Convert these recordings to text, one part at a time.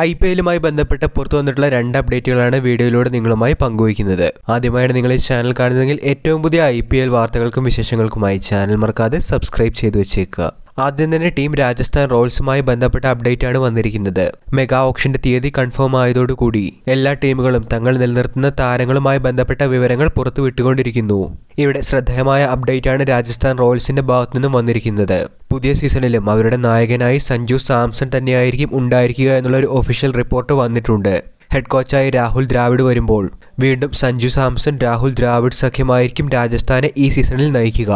I P എല്ലുമായി ബന്ധപ്പെട്ട് പുറത്തു വന്നിട്ടുള്ള രണ്ട് അപ്ഡേറ്റുകളാണ് വീഡിയോയിലൂടെ നിങ്ങളുമായി പങ്കുവയ്ക്കുന്നത്. ആദ്യമായാണ് നിങ്ങൾ ഈ ചാനൽ കാണുന്നതെങ്കിൽ ഏറ്റവും പുതിയ ഐ പി എൽ വാർത്തകൾക്കും വിശേഷങ്ങൾക്കുമായി ചാനൽ മറക്കാതെ സബ്സ്ക്രൈബ് ചെയ്തു വെച്ചേക്കുക. ആദ്യം തന്നെ ടീം രാജസ്ഥാൻ റോയൽസുമായി ബന്ധപ്പെട്ട അപ്ഡേറ്റ് ആണ് വന്നിരിക്കുന്നത്. മെഗാ ഓപ്ഷന്റെ തീയതി കൺഫേം ആയതോടുകൂടി എല്ലാ ടീമുകളും തങ്ങൾ നിലനിർത്തുന്ന താരങ്ങളുമായി ബന്ധപ്പെട്ട വിവരങ്ങൾ പുറത്തുവിട്ടുകൊണ്ടിരിക്കുന്നു ഇവിടെ ശ്രദ്ധേയമായ അപ്ഡേറ്റ് ആണ് രാജസ്ഥാൻ റോയൽസിന്റെ ഭാഗത്തു നിന്നും വന്നിരിക്കുന്നത്. പുതിയ സീസണിലും അവരുടെ നായകനായി സഞ്ജു സാംസൺ തന്നെയായിരിക്കും ഉണ്ടായിരിക്കുക എന്നുള്ള ഒരു ഒഫീഷ്യൽ റിപ്പോർട്ട് വന്നിട്ടുണ്ട്. ഹെഡ് കോച്ചായി രാഹുൽ ദ്രാവിഡ് വരുമ്പോൾ വീണ്ടും സഞ്ജു സാംസൺ രാഹുൽ ദ്രാവിഡ് സഖ്യമായിരിക്കും രാജസ്ഥാനെ ഈ സീസണിൽ നയിക്കുക.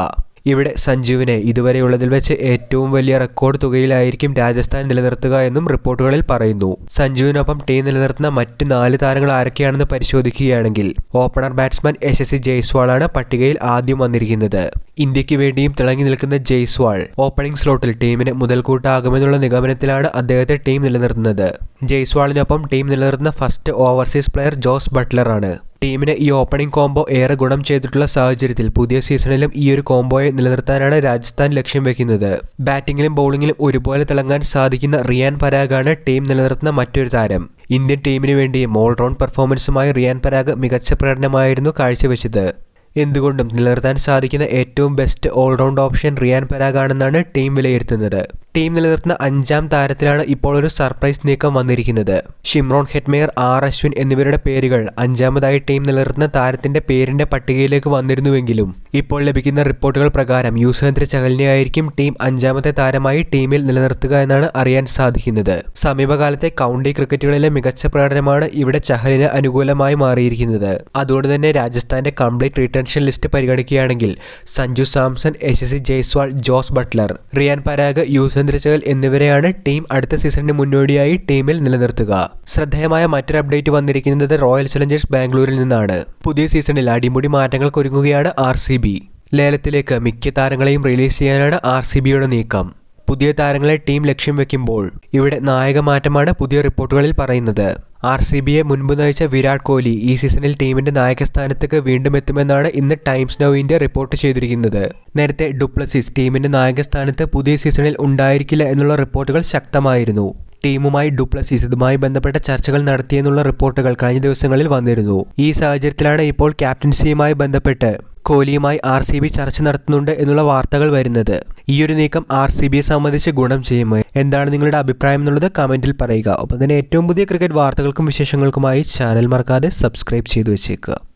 ഇവിടെ സഞ്ജുവിനെ ഇതുവരെയുള്ളതിൽ വെച്ച് ഏറ്റവും വലിയ റെക്കോർഡ് തുകയിലായിരിക്കും രാജസ്ഥാൻ നിലനിർത്തുക എന്നും റിപ്പോർട്ടുകളിൽ പറയുന്നു. സഞ്ജുവിനൊപ്പം ടീം നിലനിർത്തുന്ന മറ്റ് നാല് താരങ്ങൾ ആരൊക്കെയാണെന്ന് പരിശോധിക്കുകയാണെങ്കിൽ opener batsman S S C ജയ്സ്വാളാണ് പട്ടികയിൽ ആദ്യം വന്നിരിക്കുന്നത്. ഇന്ത്യയ്ക്ക് വേണ്ടിയും തിളങ്ങി നിൽക്കുന്ന ജയ്സ്വാൾ ഓപ്പണിംഗ് സ്ലോട്ടിൽ ടീമിന് മുതൽക്കൂട്ടാകുമെന്നുള്ള നിഗമനത്തിലാണ് അദ്ദേഹത്തെ ടീം നിലനിർത്തുന്നത്. ജയ്സ്വാളിനൊപ്പം ടീം നിലനിർത്തുന്ന ഫസ്റ്റ് ഓവർസീസ് പ്ലെയർ ജോസ് ബട്ട്ലറാണ്. ടീമിന് ഈ ഓപ്പണിംഗ് കോംബോ ഏറെ ഗുണം ചെയ്തിട്ടുള്ള സാഹചര്യത്തിൽ പുതിയ സീസണിലും ഈ ഒരു കോംബോയെ നിലനിർത്താനാണ് രാജസ്ഥാൻ ലക്ഷ്യം വെക്കുന്നത്. ബാറ്റിംഗിലും ബൗളിംഗിലും ഒരുപോലെ തിളങ്ങാൻ സാധിക്കുന്ന റിയാൻ പരാഗാണ് ടീം നിലനിർത്തുന്ന മറ്റൊരു താരം. ഇന്ത്യൻ ടീമിന് വേണ്ടി ഓൾറൗണ്ട് പെർഫോമൻസുമായി റിയാൻ പരാഗ് മികച്ച പ്രകടനമായിരുന്നു കാഴ്ചവെച്ചത്. എന്തുകൊണ്ടും നിലനിർത്താൻ സാധിക്കുന്ന ഏറ്റവും ബെസ്റ്റ് ഓൾറൗണ്ട് ഓപ്ഷൻ റിയാൻ പരാഗാണെന്നാണ് ടീം വിലയിരുത്തുന്നത്. ടീം നിലനിർത്തുന്ന അഞ്ചാം താരത്തിലാണ് ഇപ്പോൾ ഒരു സർപ്രൈസ് നീക്കം വന്നിരിക്കുന്നത്. ഷിംറോൺ ഹെറ്റ്മെയർ ആർ അശ്വിൻ എന്നിവരുടെ പേരുകൾ അഞ്ചാമതായി ടീം നിലനിർത്തുന്ന താരത്തിന്റെ പേരിന്റെ പട്ടികയിലേക്ക് വന്നിരുന്നുവെങ്കിലും ഇപ്പോൾ ലഭിക്കുന്ന റിപ്പോർട്ടുകൾ പ്രകാരം യുസ്വേന്ദ്ര ചഹലിനെയായിരിക്കും ടീം അഞ്ചാമത്തെ താരമായി ടീമിൽ നിലനിർത്തുക എന്നാണ് അറിയാൻ സാധിക്കുന്നത്. സമീപകാലത്തെ കൗണ്ടി ക്രിക്കറ്റുകളിലെ മികച്ച പ്രകടനമാണ് ഇവിടെ ചഹലിന് അനുകൂലമായി മാറിയിരിക്കുന്നത്. അതുകൊണ്ട് തന്നെ രാജസ്ഥാന്റെ കംപ്ലീറ്റ് റിട്ടൻഷൻ ലിസ്റ്റ് പരിഗണിക്കുകയാണെങ്കിൽ Sanju Samson S S Jaiswal Jos Buttler Riyan Parag Yuzi Chahal എന്നിവരെയാണ് ടീം അടുത്ത സീസണിന് മുന്നോടിയായി ടീമിൽ നിലനിർത്തുക. ശ്രദ്ധേയമായ മറ്റൊരു അപ്ഡേറ്റ് വന്നിരിക്കുന്നത് റോയൽ ചലഞ്ചേഴ്സ് ബാംഗ്ലൂരിൽ നിന്നാണ്. പുതിയ സീസണിൽ അടിമുടി മാറ്റങ്ങൾക്ക് ഒരുങ്ങുകയാണ് ആർ സി ബി ലേലത്തിലേക്ക് മിക്ക താരങ്ങളെയും റിലീസ് ചെയ്യാനാണ് ആർ സി ബിയുടെ നീക്കം. പുതിയ താരങ്ങളെ ടീം ലക്ഷ്യം വെക്കുമ്പോൾ ഇവിടെ നായക മാറ്റമാണ് പുതിയ റിപ്പോർട്ടുകളിൽ പറയുന്നത്. ആർ സി ബിയെ മുൻപ് നയിച്ച വിരാട് കോഹ്ലി ഈ സീസണിൽ ടീമിന്റെ നായകസ്ഥാനത്തേക്ക് വീണ്ടും എത്തുമെന്നാണ് ഇന്ന് ടൈംസ് നൗ ഇന്ത്യ റിപ്പോർട്ട് ചെയ്തിരിക്കുന്നത്. നേരത്തെ ഡുപ്ലസിസ് ടീമിന്റെ നായകസ്ഥാനത്ത് പുതിയ സീസണിൽ ഉണ്ടായിരിക്കില്ല എന്നുള്ള റിപ്പോർട്ടുകൾ ശക്തമായിരുന്നു. ടീമുമായി ഡുപ്ലസിസ് ഇതുമായി ബന്ധപ്പെട്ട ചർച്ചകൾ നടത്തിയെന്നുള്ള റിപ്പോർട്ടുകൾ കഴിഞ്ഞ ദിവസങ്ങളിൽ വന്നിരുന്നു. ഈ സാഹചര്യത്തിലാണ് ഇപ്പോൾ ക്യാപ്റ്റൻസിയുമായി ബന്ധപ്പെട്ട് കോഹ്ലിയുമായി ആർ ചർച്ച നടത്തുന്നുണ്ട് എന്നുള്ള വാർത്തകൾ വരുന്നത്. ഈ ഒരു നീക്കം ആർ സി ബിയെ സംബന്ധിച്ച് ഗുണം ചെയ്യുമോ എന്താണ് നിങ്ങളുടെ അഭിപ്രായം എന്നുള്ളത് കമന്റിൽ പറയുക. ഒപ്പം തന്നെ ഏറ്റവും പുതിയ ക്രിക്കറ്റ് വാർത്തകൾക്കും വിശേഷങ്ങൾക്കുമായി ചാനൽ മറക്കാതെ സബ്സ്ക്രൈബ് ചെയ്തു വെച്ചേക്കുക.